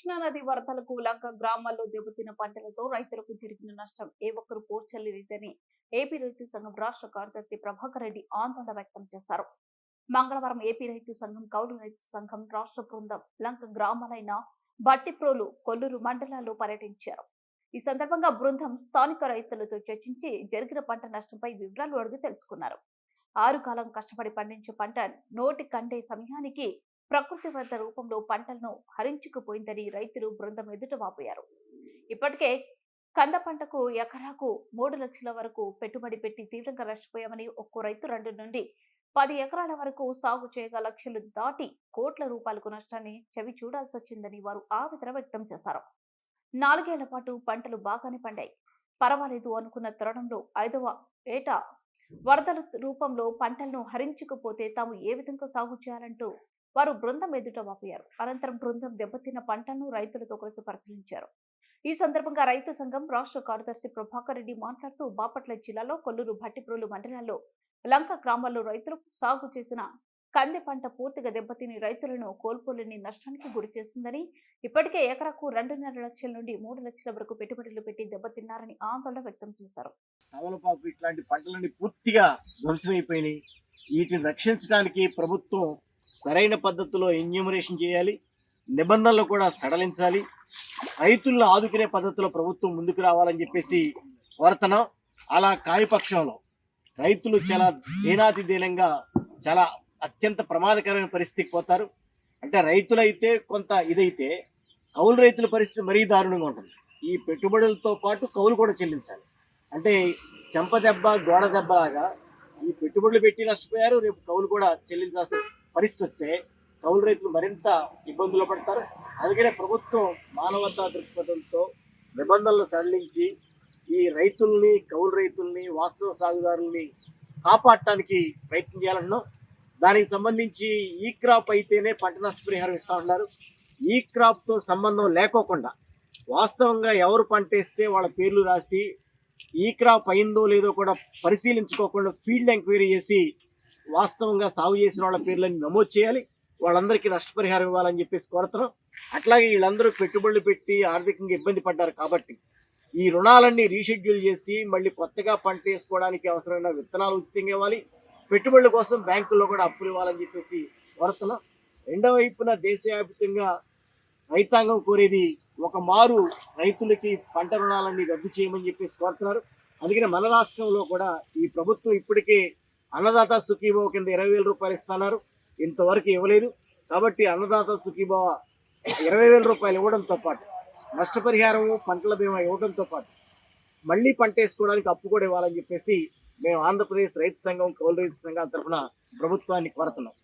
కృష్ణానది వరదలకు లంక గ్రామాల్లో దెబ్బతిన్న పంటలతో రైతులకు జరిగిన నష్టం. ఏ ఒక్కరు పోర్చలేదని ఏపీ రైతు సంఘం రాష్ట్ర కార్యదర్శి ప్రభాకర్ రెడ్డి ఆందోళన వ్యక్తం చేశారు. మంగళవారం ఏపీ రైతు సంఘం కౌలు రైతు సంఘం రాష్ట్ర బృందం లంక గ్రామాలైన బట్టిప్రోలు కొల్లూరు మండలాల్లో పర్యటించారు. ఈ సందర్భంగా బృందం స్థానిక రైతులతో చర్చించి జరిగిన పంట నష్టంపై వివరాలు అడిగి తెలుసుకున్నారు. ఆరు కాలం కష్టపడి పండించే పంట నోటి కంటే సమయానికి ప్రకృతి వద్ద రూపంలో పంటలను హరించుకుపోయిందని రైతులు బృందం ఎదుట వాపోయారు. ఇప్పటికే కంద పంటకు ఎకరాకు మూడు లక్షల వరకు పెట్టుబడి పెట్టి తీవ్రంగా నష్టపోయామని ఒక్కో రైతు రెండు నుండి పది ఎకరాల వరకు సాగు చేయగా లక్షలు దాటి కోట్ల రూపాయలకు నష్టాన్ని చవి చూడాల్సి వచ్చిందని వారు ఆవేదన వ్యక్తం చేశారు. నాలుగేళ్ళ పాటు పంటలు బాగానే పండాయి. పర్వాలేదు అనుకున్న తరుణంలో ఐదవ ఏటా వరదల రూపంలో పంటలను హరించుకుపోతే తాము ఏ విధంగా సాగు చేయాలంటూ వారు బృందం ఎదుట వాపోయారు అనంతరం బృందం దెబ్బతిన్న పంటను రైతులతో కలిసి పరిశీలించారు. ఈ సందర్భంగా రైతు సంఘం రాష్ట్ర కార్యదర్శి ప్రభాకర్ రెడ్డి మాట్లాడుతూ బాపట్ల జిల్లాలో కొల్లూరు భట్టిప్రోలు మండలాల్లో లంక గ్రామాల్లో రైతులు సాగు చేసిన కంది పంట పూర్తిగా దెబ్బతిని రైతులను కోల్పోలేని నష్టానికి గురి చేసిందని ఇప్పటికే ఎకరాకు రెండున్నర లక్షల నుండి మూడు లక్షల వరకు పెట్టుబడులు పెట్టి దెబ్బతిన్నారని ఆందోళన వ్యక్తం చేశారు. తమలపాకు ఇట్లాంటి పంటలన్నీ పూర్తిగా ధ్వంసమైపోయినాయి. వీటిని రక్షించడానికి ప్రభుత్వం సరైన పద్ధతిలో ఎన్యూమరేషన్ చేయాలి నిబంధనలు కూడా సడలించాలి రైతులను ఆదుకునే పద్ధతిలో ప్రభుత్వం ముందుకు రావాలని చెప్పేసి కోరుతున్నాం. అలా కాయపక్షంలో రైతులు చాలా దీనాతిదీనంగా చాలా అత్యంత ప్రమాదకరమైన పరిస్థితికి పోతారు. అంటే రైతులైతే కొంత ఇదైతే కౌలు రైతుల పరిస్థితి మరీ దారుణంగా ఉంటుంది. ఈ పెట్టుబడులతో పాటు కౌలు కూడా చెల్లించాలి. అంటే చెంప దెబ్బ గోడ దెబ్బ లాగా ఈ పెట్టుబడులు పెట్టి నష్టపోయారు రేపు కౌలు కూడా చెల్లించాల్సిన పరిస్థితి వస్తే కౌలు రైతులు మరింత ఇబ్బందులు పడతారు. అందుకనే ప్రభుత్వం మానవతా దృక్పథంతో నిబంధనలు సడలించి ఈ రైతుల్ని కౌలు రైతుల్ని వాస్తవ సాగుదారుల్ని కాపాడటానికి ప్రయత్నం చేయాలన్నాం దానికి సంబంధించి ఈ క్రాప్ అయితేనే పంట నష్టపరిహారం ఇస్తా ఉన్నారు. ఈ క్రాప్తో సంబంధం లేకోకుండా వాస్తవంగా ఎవరు పంట వేస్తే వాళ్ళ పేర్లు రాసి ఈ క్రాప్ అయిందో లేదో కూడా పరిశీలించుకోకుండా ఫీల్డ్ ఎంక్వైరీ చేసి వాస్తవంగా సాగు చేసిన వాళ్ళ పేర్లని నమోదు చేయాలి. వాళ్ళందరికీ నష్టపరిహారం ఇవ్వాలని చెప్పేసి కోరుతున్నాం. అట్లాగే వీళ్ళందరూ పెట్టుబడులు పెట్టి ఆర్థికంగా ఇబ్బంది పడ్డారు కాబట్టి ఈ రుణాలన్నీ రీషెడ్యూల్ చేసి మళ్ళీ కొత్తగా పంట వేసుకోవడానికి అవసరమైన విత్తనాలు ఉచితంగా ఇవ్వాలి. పెట్టుబడుల కోసం బ్యాంకుల్లో కూడా అప్పులు ఇవ్వాలని చెప్పేసి కోరుతున్నాం. రెండవ వైపున దేశవ్యాప్తంగా రైతాంగం కోరేది ఒక మారు రైతులకి పంట రుణాలన్నీ రద్దు చేయమని చెప్పేసి కోరుతున్నారు. అందుకని మన రాష్ట్రంలో కూడా ఈ ప్రభుత్వం ఇప్పటికే అన్నదాత సుఖీభావ కింద ఇరవై వేల రూపాయలు ఇస్తున్నారు. ఇంతవరకు ఇవ్వలేదు. కాబట్టి అన్నదాత సుఖీభావ ఇరవై వేల రూపాయలు ఇవ్వడంతో పాటు నష్టపరిహారం పంటల బీమా ఇవ్వడంతో పాటు మళ్ళీ పంట వేసుకోవడానికి అప్పు కూడా ఇవ్వాలని చెప్పేసి మేము ఆంధ్రప్రదేశ్ రైతు సంఘం కౌలు రైతు సంఘాల తరఫున ప్రభుత్వాన్ని కోరుతున్నాం.